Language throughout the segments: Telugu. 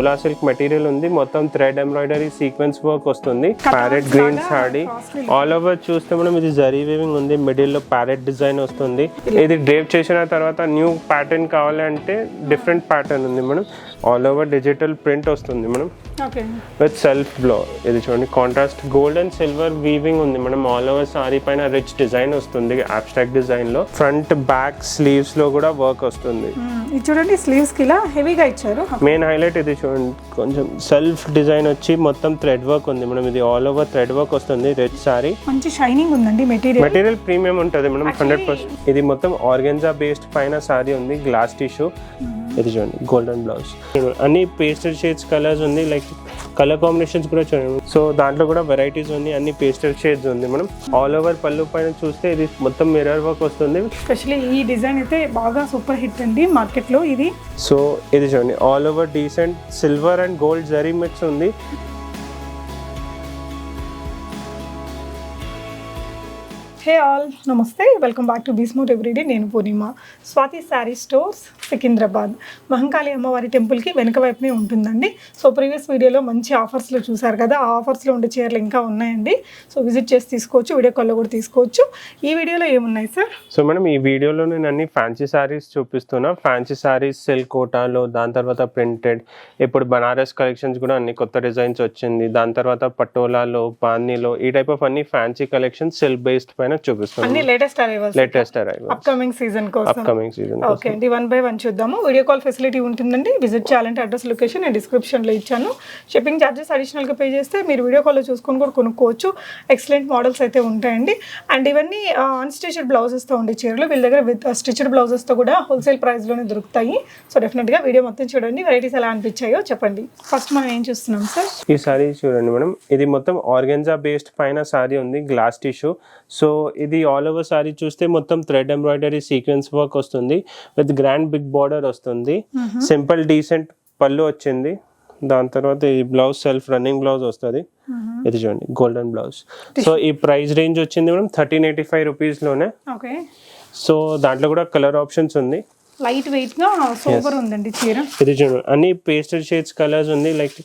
డోలా సిల్క్ మెటీరియల్ ఉంది. మొత్తం థ్రెడ్ ఎంబ్రాయిడరీ సీక్వెన్స్ వర్క్ వస్తుంది. Parrot green sari all over చూస్తే మనం ఇది జరీ వీవింగ్ ఉంది. మిడిల్లో ప్యారెట్ డిజైన్ వస్తుంది. ఇది డ్రేప్ చేసిన తర్వాత న్యూ ప్యాటర్న్ కావాలంటే డిఫరెంట్ ప్యాటర్న్ ఉంది మనం ఆల్ ఓవర్ డిజిటల్ ప్రింట్ వస్తుంది మనం విత్ సెల్ఫ్ బ్లో ఇది చూడండి contrast gold and silver weaving ఉంది. మనం ఆల్ ఓవర్ సారీ పైన రిచ్ డిజైన్ వస్తుంది. అబ్స్ట్రాక్ట్ డిజైన్లో. ఫ్రంట్ బ్యాక్ స్లీవ్స్లో కూడా వర్క్ వస్తుంది. ఇది చూడండి స్లీవ్స్కి ఇలా హెవీగా ఇచ్చారు. మెయిన్ హైలైట్ ఇది చూడండి కొంచెం సెల్ఫ్ డిజైన్ వచ్చి మొత్తం థ్రెడ్ వర్క్ ఉంది. మనం ఇది ఆల్ ఓవర్ థ్రెడ్ వర్క్ వస్తుంది. రెడ్ సారీ మంచి షైనింగ్ ఉందండి మెటీరియల్ మెటీరియల్ ప్రీమియం ఉంటుంది. మనం హండ్రెడ్ పర్సెంట్ ఇది మొత్తం ఆర్గెన్జా బేస్డ్ పైన సారీ ఉంది గ్లాస్ టిష్యూ ఇది చూడండి గోల్డెన్ బ్లౌజ్ అన్ని పేస్టల్ షేడ్స్ కలర్స్ ఉంది లైక్ కలర్ కాంబినేషన్స్ కూడా చూడండి. సో దాంట్లో కూడా వెరైటీస్ ఉంది అన్ని పేస్టల్ షేడ్స్ ఉంది మనం ఆల్ ఓవర్ పళ్ళు పైన చూస్తే ఇది మొత్తం మిర్రర్ వర్క్ వస్తుంది. ఎస్పెషల్లీ ఈ డిజైన్ అయితే బాగా సూపర్ హిట్ అండి మార్కెట్లో ఇది. సో ఇది చూడండి all over decent silver and gold zari mix ఉంది. Hey all namaste. Welcome back to బీస్మోట్ everyday నేను పూర్ణిమ. స్వాతి శారీ స్టోర్స్ సికింద్రాబాద్. మహంకాళి అమ్మవారి టెంపుల్కి వెనక వైపునే ఉంటుందండి. సో ప్రీవియస్ వీడియోలో మంచి ఆఫర్స్లో చూసారు కదా ఆ ఆఫర్స్లో ఉండే చీరలు ఇంకా ఉన్నాయండి. సో విజిట్ చేసి తీసుకోవచ్చు వీడియో కాల్లో కూడా తీసుకోవచ్చు. ఈ వీడియోలో ఏమున్నాయి సార్? సో మనం ఈ వీడియోలో నేను అన్ని ఫ్యాన్సీ సారీస్ చూపిస్తున్నా. ఫ్యాన్సీ సారీస్ సిల్క్ కోటాలో దాని తర్వాత ప్రింటెడ్ ఇప్పుడు బనారస్ కలెక్షన్స్ కూడా అన్ని కొత్త డిజైన్స్ వచ్చింది. దాని తర్వాత పటోలాలో బాందీలో ఈ టైప్ ఆఫ్ అన్ని ఫ్యాన్సీ కలెక్షన్ సిల్క్ బేస్డ్ పైన చూపిస్తాను అన్ని latest arrivals latest arrival upcoming season కోసం. అప్కమింగ్ సీజన్ ఓకే అండి. వన్ బై వన్ చూద్దాము. వీడియో కాల్ ఫెసిలిటీ ఉంటుందండి. విజిట్ చేయాలంటే అడ్రస్ లొకేషన్ నేను డిస్క్రిప్షన్లో ఇచ్చాను. షిప్పింగ్ ఛార్జెస్ అడిషనల్గా పే చేస్తే మీరు వీడియో కాల్లో చూసుకొని కూడా కొనుక్కోవచ్చు. ఎక్సలెంట్ మోడల్స్ అయితే ఉంటాయండి. అండ్ ఇవన్నీ అన్స్టిచ్డ్ బ్లౌజెస్తో ఉండే చీరలు. వీళ్ళ దగ్గర విత్ స్టిచ్డ్ బ్లౌజెస్తో కూడా హోల్సేల్ ప్రైస్లోనే దొరుకుతాయి. సో డెఫినెట్గా వీడియో మొత్తం చూడండి. వెరైటీస్ ఎలా అనిపించాయో చెప్పండి. ఫస్ట్ మనం ఏం చూస్తున్నాం సార్ ఈ సారీ చూడండి మేడం. ఇది మొత్తం ఆర్గెన్జా బేస్డ్ పైన సారీ ఉంది. గ్లాస్ టిష్యూ సో ఇది ఆల్ ఓవర్ సారీ చూస్తే మొత్తం థ్రెడ్ ఎంబ్రాయిడరీ సీక్వెన్స్ వర్క్ వస్తుంది. విత్ గ్రాండ్ బిగ్ బార్డర్ వస్తుంది. సింపుల్ డీసెంట్ పళ్ళు వచ్చింది. దాని తర్వాత ఈ బ్లౌజ్ సెల్ఫ్ రన్నింగ్ బ్లౌజ్ వస్తుంది. ఇది చూడండి గోల్డెన్ బ్లౌజ్ సో ఈ ప్రైస్ రేంజ్ వచ్చింది మేడం థర్టీన్ ఎయిటీ ఫైవ్ రూపీస్లోనే ఓకే సో దాంట్లో కూడా కలర్ ఆప్షన్స్ ఉంది. లైట్ వెయిట్గా సూపర్ ఉందండి చీర. ఇది చూడండి అన్ని పేస్టల్ షేడ్స్ కలర్స్ ఉంది. లైక్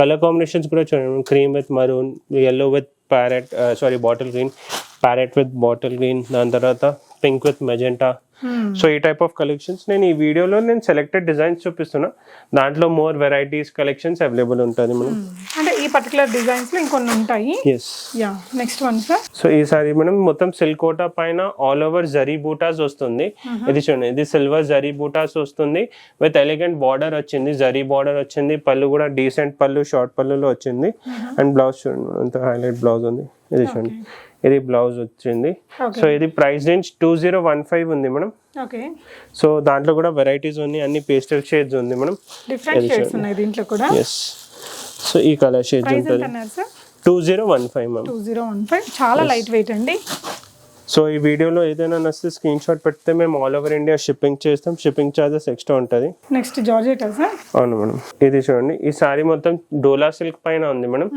కలర్ కాంబినేషన్స్ కూడా చూడండి cream with maroon yellow with parrot sari bottle green parrot with bottle green దాని తర్వాత పింక్ విత్ మెజెంటా సో ఈ టైప్ ఆఫ్ కలెక్షన్స్ నేను ఈ వీడియోలో నేను సెలెక్టెడ్ డిజైన్స్ చూపిస్తున్నా. దాంట్లో మోర్ వెరైటీస్ కలెక్షన్స్ అవైలబుల్ ఉంటుంది మనం అంటే ఈ పర్టికులర్ డిజైన్స్లో ఇంకొన్ని ఉంటాయి? Yeah next one sir so ఈసారి మనం మొత్తం సిల్క్ కోటా పైన ఆల్ ఓవర్ జరీ బూటాస్ వస్తుంది. ఇది చూడండి ఇది సిల్వర్ జరీ బూటాస్ వస్తుంది. విత్ ఎలిగెంట్ బార్డర్ వచ్చింది జరీ బార్డర్ వచ్చింది పళ్ళు కూడా డీసెంట్ పళ్ళు షార్ట్ పళ్ళులో వచ్చింది. అండ్ బ్లౌజ్ చూడండి అంత హైలైట్ బ్లౌజ్ ఉంది. ఇది చూడండి. ఇది బ్లౌజ్ వచ్చింది. సో ఇది price range two zero one five ఉంది మనం ఓకే. సో దాంట్లో కూడా వెరైటీస్ ఉన్నాయి అన్ని పేస్టల్ షేడ్స్ ఉంది మనం డిఫరెంట్ షేడ్స్ ఉన్నాయి దీంట్లో కూడా? ఎస్ సో ఈ కలర్ షేడ్స్ ఉంటుంది. Two zero one five ma'am two zero one five చాలా లైట్ వెయిట్ అండి. సో ఈ వీడియోలో ఏదైనా నచ్చితే స్క్రీన్ షాట్ పెడితే మేము ఆల్ ఓవర్ ఇండియా షిప్పింగ్ చేస్తాం. షిప్పింగ్ ఛార్జెస్ ఎక్స్ట్రా ఉంటుంది. నెక్స్ట్ జార్జెట్ అవును మేడం. ఇది చూడండి. ఈ సారీ మొత్తం డోలా సిల్క్ పైన ఉంది మేడం.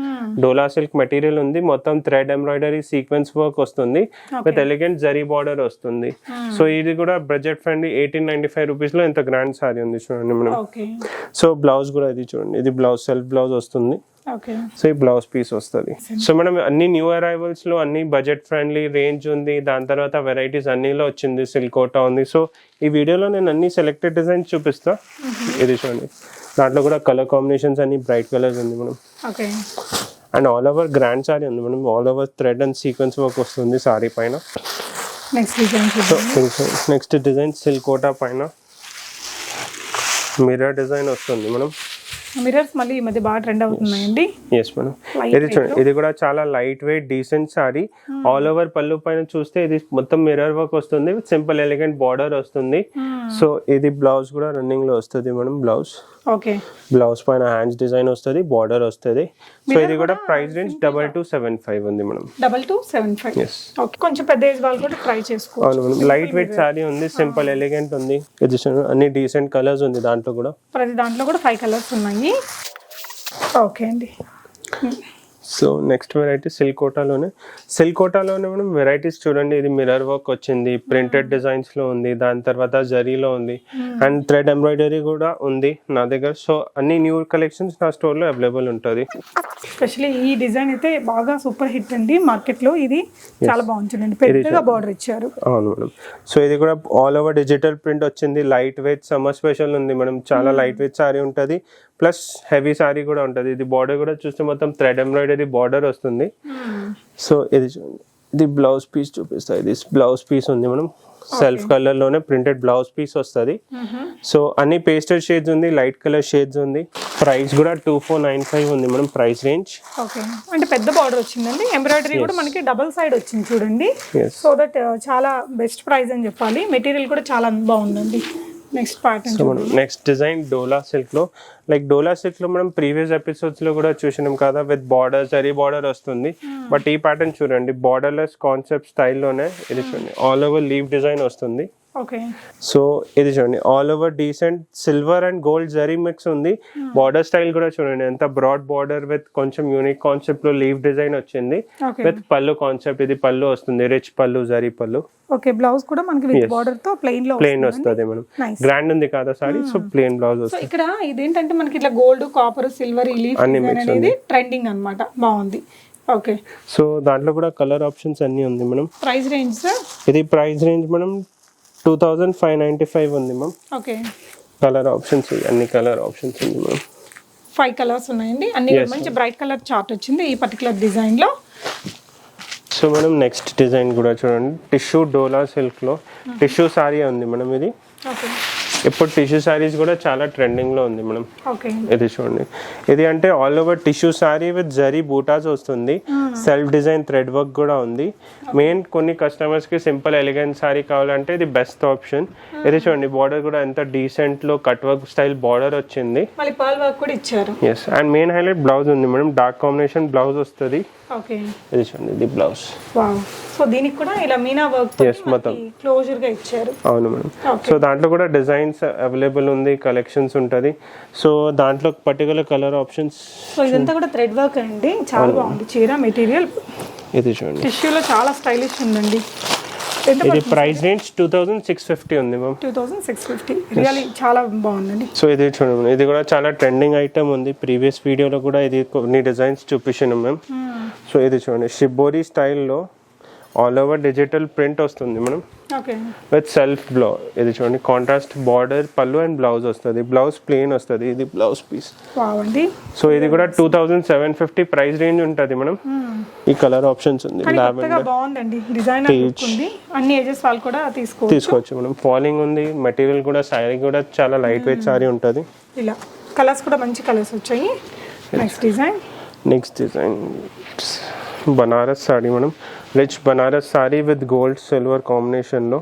డోలా సిల్క్ మెటీరియల్ ఉంది. మొత్తం థ్రెడ్ ఎంబ్రాయిడరీ సీక్వెన్స్ వర్క్ వస్తుంది. విత్ ఎలిగెంట్ జరీ బార్డర్ వస్తుంది. సో ఇది కూడా budget friendly eighteen ninety five రూపీస్లో ఎంత గ్రాండ్ సారీ ఉంది చూడండి మేడం. సో బ్లౌజ్ కూడా ఇది చూడండి. ఇది బ్లౌజ్ సెల్ఫ్ బ్లౌజ్ వస్తుంది. సో ఈ బ్లౌజ్ పీస్ వస్తుంది. సో మనం అన్ని న్యూ అరైవల్స్లో అన్ని బడ్జెట్ ఫ్రెండ్లీ రేంజ్ ఉంది. దాని తర్వాత వెరైటీస్ అన్నిలో వచ్చింది సిల్క్ కోటా ఉంది. సో ఈ వీడియోలో నేను అన్ని సెలెక్టెడ్ డిజైన్స్ చూపిస్తా. ఇది చూడండి. దాంట్లో కూడా కలర్ కాంబినేషన్స్ అన్ని బ్రైట్ కలర్స్ ఉంది మనం and all over grand sari ఉంది మనం all over thread and sequence work వస్తుంది సారీ పైన. Next design next design silk Kota. పైన. మిర్రర్ డిజైన్ వస్తుంది మనం మిరర్స్ మళ్ళీ ఈ మధ్య బాగా ట్రెండ్ అవుతున్నాయండి. ఎస్ మేడం ఇది చూడండి ఇది కూడా చాలా light weight decent sari all over pallu పైన చూస్తే ఇది మొత్తం మిర్రర్ వర్క్ వస్తుంది సింపుల్ ఎలిగెంట్ బార్డర్ వస్తుంది. సో ఇది బ్లౌజ్ కూడా రన్నింగ్లో వస్తుంది మేడం బ్లౌజ్ ఓకే బ్లౌజ్ పైన హ్యాండ్స్ డిజైన్ వస్తుంది బార్డర్ వస్తుంది. సో ఇది కూడా price range double two seven five ఉంది madam double two seven five yes okay కొంచెం పెద్ద ఏజ్ వాళ్ళు కూడా ట్రై చేసుకో అవును మేడం లైట్ వెయిట్ సారీ ఉంది సింపుల్ ఎలిగెంట్ ఉంది. అన్ని డీసెంట్ కలర్స్ ఉంది దాంట్లో కూడా. ప్రతి దాంట్లో కూడా ఫైవ్ కలర్స్ ఉన్నాయి. ఓకే అండి. సో నెక్స్ట్ వెరైటీ సిల్క్ కోటాలోనే సిల్క్ కోటాలోనే మనం వెరైటీస్ చూడండి. ఇది మిర్రర్ వర్క్ వచ్చింది ప్రింటెడ్ డిజైన్స్లో ఉంది దాని తర్వాత జరీలో ఉంది అండ్ థ్రెడ్ ఎంబ్రాయిడరీ కూడా ఉంది నా దగ్గర. సో అన్ని న్యూ కలెక్షన్స్ నా స్టోర్లో అవైలబుల్ ఉంటుంది. స్పెషల్లీ ఈ డిజైన్ అయితే బాగా సూపర్ హిట్ అండి. మార్కెట్లో ఇది చాలా బాగుంటుందండి. పెద్దగా బార్డర్ ఇచ్చారు. అవును మేడం. సో ఇది కూడా ఆల్ ఓవర్ డిజిటల్ ప్రింట్ వచ్చింది. లైట్ వెయిట్ సమ్మర్ స్పెషల్ ఉంది మేడం. చాలా లైట్ వెయిట్ సారీ ఉంటుంది. ప్లస్ హెవీ సారీ కూడా ఉంటుంది. ఇది బార్డర్ కూడా చూస్తే మొత్తం థ్రెడ్ ఎంబ్రాయిడరీ బార్డర్ వస్తుంది. సో ఇది చూడండి. ఇది బ్లౌజ్ పీస్ చూపిస్తా ఇది బ్లౌజ్ పీస్ ఉంది మనం. సెల్ఫ్ కలర్లోనే ప్రింటెడ్ బ్లౌజ్ పీస్ వస్తుంది. సో అన్ని పేస్టల్ షేడ్స్ ఉంది లైట్ కలర్ షేడ్స్ ఉంది. ప్రైస్ కూడా టూ ఫోర్ నైన్ ఫైవ్ ఉంది మనం ప్రైస్ రేంజ్ ఓకే అంటే పెద్ద బార్డర్ వచ్చిందండి. ఎంబ్రాయిడరీ కూడా మనకి డబల్ సైడ్ వచ్చింది చూడండి. సో దట్ చాలా బెస్ట్ ప్రైస్ అని చెప్పాలి. మెటీరియల్ కూడా చాలా బాగుందండి. నెక్స్ట్ పార్ట్ సో మనం నెక్స్ట్ డిజైన్ డోలా సిల్క్లో లైక్ డోలా సిల్క్లో మనం ప్రీవియస్ ఎపిసోడ్స్లో కూడా చూసినాం కదా విత్ బార్డర్ జరీ బార్డర్ వస్తుంది. బట్ ఈ ప్యాటర్న్ చూడండి బార్డర్లెస్ కాన్సెప్ట్ స్టైల్లోనే ఇది చూడండి. ఆల్ ఓవర్ లీవ్ డిజైన్ వస్తుంది. ఓకే సో ఇది చూడండి. All over decent silver and gold zari mix ఉంది. బార్డర్ స్టైల్ కూడా చూడండి. ఎంత బ్రాడ్ బార్డర్ విత్ కొంచెం యూనిక్ కాన్సెప్ట్లో లీవ్ డిజైన్ వచ్చింది. విత్ పళ్ళు కాన్సెప్ట్ ఇది పళ్ళు వస్తుంది. రిచ్ పళ్ళు జరీ పళ్ళు. ఓకే బ్లౌజ్ కూడా మనకి విత్ బార్డర్తో ప్లెయిన్లో ప్లేన్ వస్తుంది మనం. గ్రాండ్ ఉంది కదా సారీ సో ప్లేన్ బ్లౌజ్ వస్తుంది. ఇక్కడ ఇదేంటంటే మనకి ఇట్లా గోల్డ్ కాపర్ సిల్వర్ లీఫ్ అనేది ట్రెండింగ్ అన్నమాట. బాగుంది. ఓకే సో దాంట్లో కూడా కలర్ ఆప్షన్స్ అన్ని ఉంది మనం. ప్రైస్ రేంజ్ సార్ ఇది ప్రైస్ రేంజ్ మనం two thousand five ninety five ma'am ma'am. Okay. Colour options అన్ని కలర్ ఆప్షన్స్ ఉంది మ్యామ్. ఫైవ్ కలర్స్ ఉన్నాయండి. అన్ని మంచి బ్రైట్ కలర్ చార్ట్ వచ్చింది ఈ పర్టికులర్ డిజైన్లో సో మనం నెక్స్ట్ డిజైన్ కూడా చూడండి. టిష్యూ డోలా సిల్క్లో. టిష్యూ సారీ ఉంది మనం ఇది. ఇప్పుడు టిష్యూ సారీస్ కూడా చాలా ట్రెండింగ్లో ఉంది మనం ఓకే. ఇది చూడండి. ఇది అంటే all over tissue sari with zari butas వస్తుంది. సెల్ఫ్ డిజైన్ థ్రెడ్ వర్క్ కూడా ఉంది. మెయిన్ కొన్ని కస్టమర్స్కి సింపుల్ ఎలిగెంట్ సారీ కావాలంటే ఇది బెస్ట్ ఆప్షన్ ఇది చూడండి బార్డర్ కూడా ఎంత డీసెంట్లో కట్ వర్క్ స్టైల్ బార్డర్ వచ్చింది. మళ్ళీ పర్ల్ వర్క్ కూడా ఇచ్చారు. Yes and main highlight blouse ఉంది. మేడం డార్క్ కాంబినేషన్ బ్లౌజ్ వస్తుంది. ఓకే. ఇది చూడండి ఇది బ్లౌజ్ వావ్. సో దీనికి కూడా ఇలా మీనా వర్క్ Yes, మొత్తం. క్లోజర్గా ఇచ్చారు. అవును మేడం. సో దాంట్లో కూడా డిజైన్స్ అవైలబుల్ ఉంది కలెక్షన్స్ ఉంటుంది. సో దాంట్లో పర్టికులర్ కలర్ ఆప్షన్స్ సో ఇదంతా కూడా థ్రెడ్ వర్క్ అండి. చాలా బాగుంది. చీర మెటీరియల్ ఇది చూడండి. టిష్యూలో చాలా స్టైలిష్ ఉందండి. ఇది price range two thousand six fifty ఉంది ma'am two thousand six fifty really చాలా బాగుందండి. సో ఇది చూడండి ఇది కూడా చాలా ట్రెండింగ్ ఐటమ్ ఉంది. ప్రీవియస్ వీడియోలో కూడా ఇది కొన్ని డిజైన్స్ చూపించాను మ్యామ్ సో ఇది చూడండి. షిబోరి స్టైల్లో ఆల్ ఓవర్ డిజిటల్ ప్రింట్ వస్తుంది మనం. ఓకే. విత్ సెల్ఫ్ బ్లౌ ఇది చూడండి. Contrast border pallu and blouse వస్తుంది. బ్లౌజ్ ప్లెయిన్ వస్తుంది. ఇది బ్లౌజ్ పీస్ సో ఇది కూడా two thousand seven fifty price range ఉంటుంది మనం. ఈ కలర్ ఆప్షన్స్ ఉంది. తీసుకోవచ్చు. మనం. ఫాలింగ్ ఉంది. మెటీరియల్ కూడా సారీ కూడా చాలా లైట్ వెయిట్ సారీ ఉంటుంది. ఇలా. కలర్స్ కూడా మంచి కలర్స్ వచ్చాయి. Next design next design Banaras sari మనం rich Banaras sari with gold silver కాంబినేషన్లో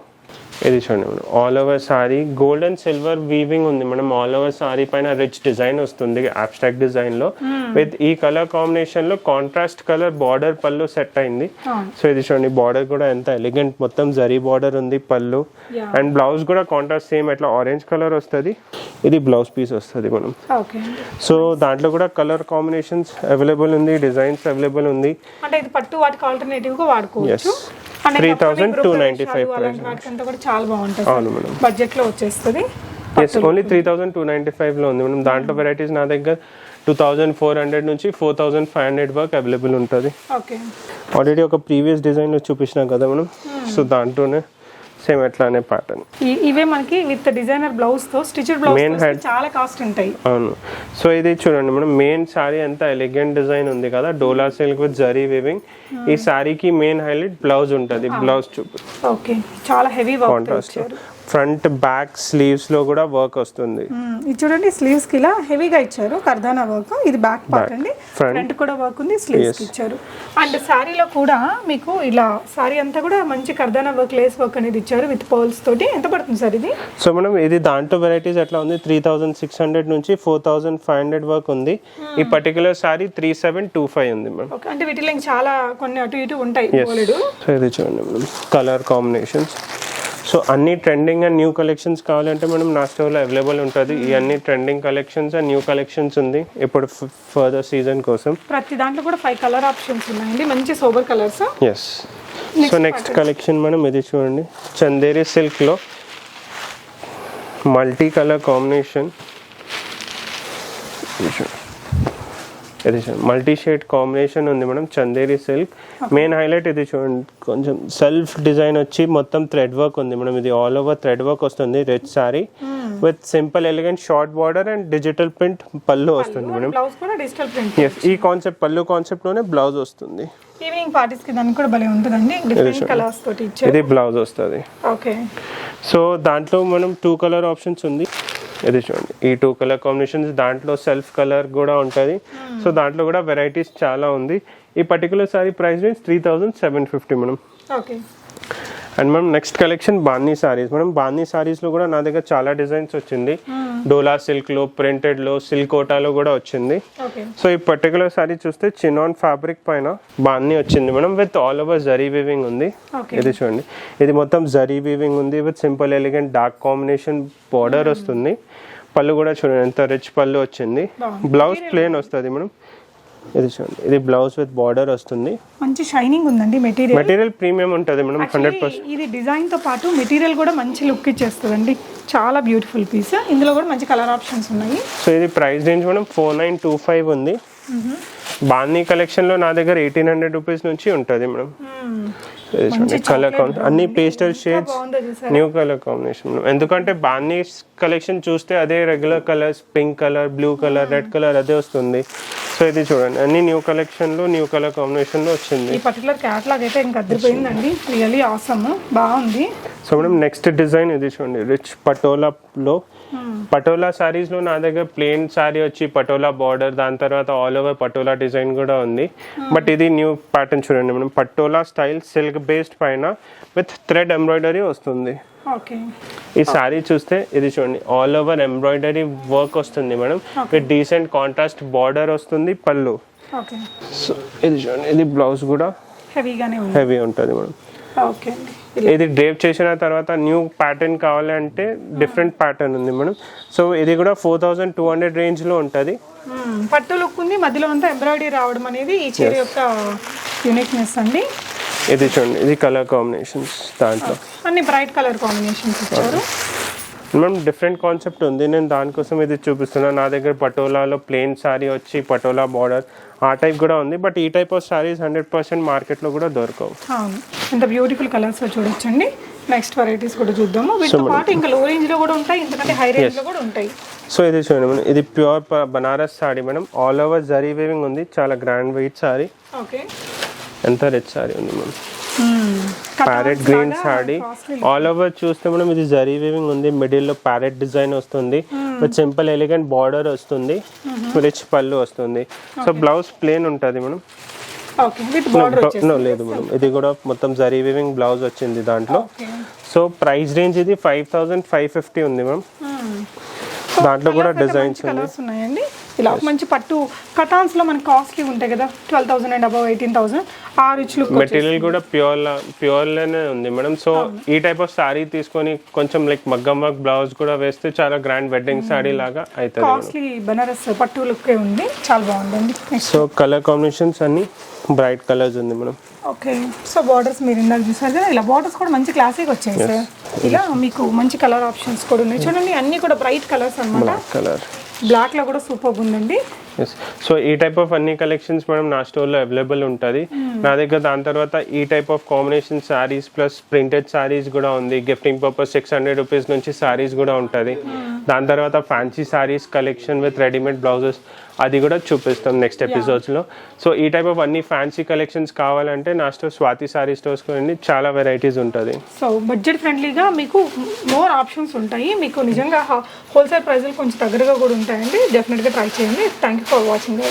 ఇది చూడండి. మనం all over sari gold and silver weaving ఉంది. మనం ఆల్ ఓవర్ సారీ పైన రిచ్ డిజైన్ వస్తుంది. అబ్స్ట్రాక్ట్ డిజైన్లో. విత్ ఈ కలర్ కాంబినేషన్లో contrast colour border pallu set అయింది. సో ఇది చూడండి. బార్డర్ కూడా ఎంత ఎలిగెంట్ మొత్తం జరీ బార్డర్ ఉంది పళ్ళు. అండ్ బ్లౌజ్ కూడా కాంట్రాస్ట్ సేమ్ ఎట్లా ఆరెంజ్ కలర్ వస్తుంది? ఇది బ్లౌజ్ పీస్ వస్తుంది మనం. ఓకే సో దాంట్లో కూడా కలర్ కాంబినేషన్స్ అవైలబుల్ ఉంది. డిజైన్స్ అవైలబుల్ ఉంది. అంటే ఇది పట్టు వాటికి ఆల్టర్నేటివ్గా వాడుకోవచ్చు. Yes. అంటే 3,295 అలాంటి వాటికంతా కూడా చాలా బాగుంటుంది అవును మేడం. బడ్జెట్లో వచ్చేస్తుంది. Yes only three thousand two ninety ఫైవ్లో ఉంది మనం దాంట్లో వెరైటీస్ నా దగ్గర టూ థౌజండ్ ఫోర్ హండ్రెడ్ నుంచి ఫోర్ థౌజండ్ ఫైవ్ హండ్రెడ్ వరకు అవైలబుల్ ఉంటుంది. ఓకే ఆల్రెడీ ఒక ప్రీవియస్ డిజైన్ చూపించినాం కదా మనం సో దాంట్లోనే సేమ్ ఎట్లానే ప్యాటర్న్ ఇవే మనకి విత్ డిజైనర్ బ్లౌజ్తో స్టిచెడ్ బ్లౌజ్ head. చాలా కాస్ట్ ఉంటాయి. అవును. సో ఇది చూడండి మనం మెయిన్ శారీ అంత ఎలిగెంట్ డిజైన్ ఉంది కదా Dola silk with zari weaving ఈ శారీకి మెయిన్ హైలైట్ బ్లౌజ్ ఉంటుంది బ్లౌజ్ చూపి. ఓకే చాలా హెవీ కాంట్రాస్ట్ ఫ్రంట్ బ్యాక్ స్లీవ్స్లో కూడా వర్క్ వస్తుంది. ఇది చూడండి స్లీవ్స్కి ఇలా హెవీగా ఇచ్చారు. కర్దానా వర్క్. ఇది బ్యాక్ పార్ట్ అండి. ఫ్రంట్. కూడా వర్క్ ఉంది స్లీవ్స్ ఇచ్చారు. అండ్ శారీలో కూడా మీకు ఇలా శారీ అంతా కూడా మంచి కర్దానా వర్క్ లేస్ వర్క్ అనేది ఇచ్చారు విత్ పర్ల్స్ తోటి. ఎంత పడుతుంది సార్ ఇది? సో మనం ఇది దాంట్లో వెరైటీస్ ఎట్లా ఉంది? త్రీ థౌసండ్ సిక్స్ హండ్రెడ్ నుంచి ఫోర్ థౌసండ్ ఫైవ్ హండ్రెడ్ వరకు ఉంది. ఈ particular sari three seven two five ఉంది ఓకే. అంటే వీటిలో చాలా కొన్ని అటు ఇటు ఉంటాయి బోలెడు. సో ఇది చూడండి మేడం కలర్ కాంబినేషన్స్ సో అన్ని ట్రెండింగ్ అండ్ న్యూ కలెక్షన్స్ కావాలంటే మనం నా స్టోర్లో అవైలబుల్ ఉంటుంది. ఈ అన్ని trending collections and new collections ఉంది. ఇప్పుడు ఫర్దర్ సీజన్ కోసం. ప్రతి దాంట్లో కూడా ఫైవ్ కలర్ ఆప్షన్స్ ఉన్నాయండి. మంచి sober colours yes so next collection మనం ఇది చూడండి. చందేరి సిల్క్లో మల్టీ కలర్ కాంబినేషన్ ఇది మల్టీ షేడ్ కాంబినేషన్ ఉంది madam. Chanderi silk main highlight ఇది చూడండి. కొంచెం సెల్ఫ్ డిజైన్ వచ్చి మొత్తం థ్రెడ్ వర్క్ ఉంది మేడం. ఇది ఆల్ ఓవర్ థ్రెడ్ వర్క్ వస్తుంది. Red sari with simple elegant short border and digital print pallu వస్తుంది మేడం. ఈ కాన్సెప్ట్ పళ్ళు కాన్సెప్ట్లోనే బ్లౌజ్ వస్తుంది. ఈవినింగ్ పార్టీస్కి దానికి కూడా భలే ఉంటుందండి. డిఫరెంట్ కలర్స్ తోటి ఇచ్చారు. ఇది బ్లౌజ్ వస్తుంది. ఓకే సో దాంట్లో మనం టూ కలర్ ఆప్షన్స్ ఉంది. ఇది చూడండి. ఈ టూ కలర్ కాంబినేషన్స్ దాంట్లో సెల్ఫ్ కలర్ కూడా ఉంటుంది. సో దాంట్లో కూడా వెరైటీస్ చాలా ఉంది. ఈ particular sari price range three thousand seven fifty madam okay and మనం నెక్స్ట్ కలెక్షన్ బాన్నీ సారీస్ మనం బాన్నీ సారీస్లో కూడా నా దగ్గర చాలా డిజైన్స్ వచ్చింది డోలా సిల్క్లో ప్రింటెడ్లో సిల్క్ కోటాలో కూడా వచ్చింది సో ఈ పర్టికులర్ సారీ చూస్తే చినాన్ ఫ్యాబ్రిక్ పైన బాన్నీ వచ్చింది madam with all over zari weaving ఉంది. ఇది చూడండి ఇది మొత్తం జరీ వీవింగ్ ఉంది with simple elegant dark combination border వస్తుంది పళ్ళు కూడా చూడండి ఎంత రిచ్ పళ్ళు వచ్చింది. బ్లౌజ్ ప్లేన్ వస్తుంది మేడం ఇది చూడండి. ఇది బ్లౌజ్ విత్ బార్డర్ వస్తుంది. మంచి షైనింగ్ ఉందండి మెటీరియల్. మెటీరియల్ ప్రీమియం ఉంటుంది మేడం హండ్రెడ్ పర్సెంట్ ఇది డిజైన్తో పాటు మెటీరియల్ కూడా మంచి లుక్ ఇచ్చేస్తుందండి. చాలా బ్యూటిఫుల్ పీస్. ఇందులో కూడా మంచి కలర్ ఆప్షన్స్ ఉన్నాయి. సో ఇది price range madam four nine two five ఉంది. బాన్నీ కలెక్షన్లో నా దగ్గర ఎయిటీన్ హండ్రెడ్ రూపీస్ నుంచి ఉంటుంది మేడం. కలర్ అన్ని pastel shades new colour combination ఎందుకంటే బాన్నీ కలెక్షన్ చూస్తే అదే regular colours pink colour blue colour red colour అదే వస్తుంది. సో ఇది చూడండి. అన్ని న్యూ కలెక్షన్లో న్యూ కలర్ కాంబినేషన్లో వచ్చింది. ఈ పర్టికులర్ క్యాట్లాగ్ అయితే ఇంకా అద్దరిపోయిందండి. రియల్లీ ఆసమ్ బాగుంది. సో మేడం నెక్స్ట్ డిజైన్ ఇది చూడండి. రిచ్ పటోలాలో పటోలా సారీస్లో నా దగ్గర ప్లేన్ సారీ వచ్చి పటోలా బార్డర్ దాని తర్వాత ఆల్ ఓవర్ పటోలా డిజైన్ కూడా ఉంది. బట్ ఇది న్యూ ప్యాటర్న్ చూడండి madam. Patola style silk based పైన విత్ థ్రెడ్ ఎంబ్రాయిడరీ వస్తుంది. ఓకే ఈ సారీ చూస్తే ఇది చూడండి. ఆల్ ఓవర్ ఎంబ్రాయిడరీ వర్క్ వస్తుంది madam. With decent contrast border వస్తుంది పళ్ళు. సో ఇది చూడండి. ఇది బ్లౌజ్ కూడా హెవీగానే హెవీ ఉంటుంది మేడం. ఓకే ఇది డ్రేప్ చేసిన తర్వాత న్యూ ప్యాటర్న్ కావాలంటే డిఫరెంట్ ప్యాటర్న్ ఉంది మేడం. సో ఇది కూడా ఫోర్ థౌజండ్ టూ హండ్రెడ్ రేంజ్లో ఉంటుంది. పట్టు లుక్ ఉంది. మధ్యలో అంతా ఎంబ్రాయిడరీ రావడం అనేది ఈ చీర యొక్క యూనిక్నెస్ అండి. ఇది చూడండి. ఇది కలర్ కాంబినేషన్స్ దాంట్లో. అన్ని బ్రైట్ కలర్ కాంబినేషన్స్ ఇచ్చారు. మేడం డిఫరెంట్ కాన్సెప్ట్ ఉంది. నేను దానికోసం ఇది చూపిస్తున్నాను నా దగ్గర పటోలాలో ప్లెయిన్ సారీ వచ్చి పటోలా బార్డర్ ఆ టైప్ కూడా ఉంది. బట్ ఈ type of saris hundred percent మార్కెట్లో కూడా దొరకవు. అవును. ఎంత బ్యూటిఫుల్ కలర్స్ చూడొచ్చండి. నెక్స్ట్ వెరైటీస్ కూడా చూద్దాము. వీటితో పాటు ఇంకా లో రేంజ్లో కూడా ఉంటాయి. ఇంతకంటే హై రేంజ్లో కూడా ఉంటాయి. సో ఇది చూడండి మేడం ఇది pure Banaras sari madam all over zari weaving ఉంది. చాలా గ్రాండ్ వెయిట్ సారీ ఓకే ఎంత రిచ్ సారీ ఉంది madam parrot green sari all over చూస్తే మనం ఇది జరీ వీవింగ్ ఉంది. మిడిల్లో ప్యారెట్ డిజైన్ వస్తుంది. సింపుల్ ఎలిగెంట్ బార్డర్ వస్తుంది. రిచ్ పళ్ళు వస్తుంది. సో బ్లౌజ్ ప్లేన్ ఉంటుంది మేడం. No, లేదు మేడం. ఇది కూడా మొత్తం జరీ వీవింగ్ బ్లౌజ్ వచ్చింది దాంట్లో. సో ప్రైస్ రేంజ్ ఇది ఫైవ్ థౌసండ్ ఫైవ్ ఫిఫ్టీ ఉంది మ్యామ్ దాంట్లో కూడా డిజైన్స్ ఉన్నాయండి ఇలా మంచి పట్టు కటాన్స్లో మనకి కాస్ట్లీ ఉంటాయి కదా twelve thousand and above eighteen thousand. ఆ రిచ్ లుక్ మెటీరియల్ కూడా ప్యూర్ ప్యూర్లోనే ఉంది మేడం. సో ఈ టైప్ ఆఫ్ సారీ తీసుకొని కొంచెం లైక్ మగ్గం వర్క్ బ్లౌజ్ కూడా వేస్తే చాలా గ్రాండ్ వెడ్డింగ్ సారీ లాగా అవుతుంది కాస్ట్లీ బనారస్ పట్టు లుక్ ఉంది. చాలా బాగుందండి. సో కలర్ కాంబినేషన్స్ అన్ని బ్రైట్ కలర్స్ ఉంది మేడం. ఓకే. సో బార్డర్స్ మీరు ఇందాక చూసారు కదా ఇలా బార్డర్స్ కూడా మంచి క్లాసిక్ వచ్చాయి సార్. ఇలా మీకు మంచి కలర్ ఆప్షన్స్ కూడా ఉన్నాయి. చూడండి అన్ని కూడా బ్రైట్ కలర్స్ అన్నమాట. బ్లాక్ కలర్ బ్లాక్లో కూడా సూపర్ ఉందండి. సో ఈ టైప్ ఆఫ్ అన్ని కలెక్షన్స్ మేడం నా స్టోర్లో అవైలబుల్ ఉంటుంది. నా దగ్గర దాని తర్వాత ఈ type of combination saris plus printed saris కూడా ఉంది. Gifting purpose six hundred rupees నుంచి సారీస్ కూడా ఉంటుంది. దాని తర్వాత fancy saris collection with readymade blouses అది కూడా చూపిస్తాం నెక్స్ట్ ఎపిసోడ్స్లో సో ఈ టైప్ ఆఫ్ అన్ని ఫ్యాన్సీ కలెక్షన్స్ కావాలంటే నా స్టోర్ స్వాతి సారీ స్టోర్స్ కూడా చాలా వెరైటీస్ ఉంటుంది. సో బడ్జెట్ ఫ్రెండ్లీగా మీకు మోర్ ఆప్షన్స్ ఉంటాయి. మీకు నిజంగా హోల్సేల్ ప్రైస్లు కొంచెం దగ్గరగా కూడా ఉంటాయండి. డెఫినెట్గా ట్రై చేయండి. Thank you for watching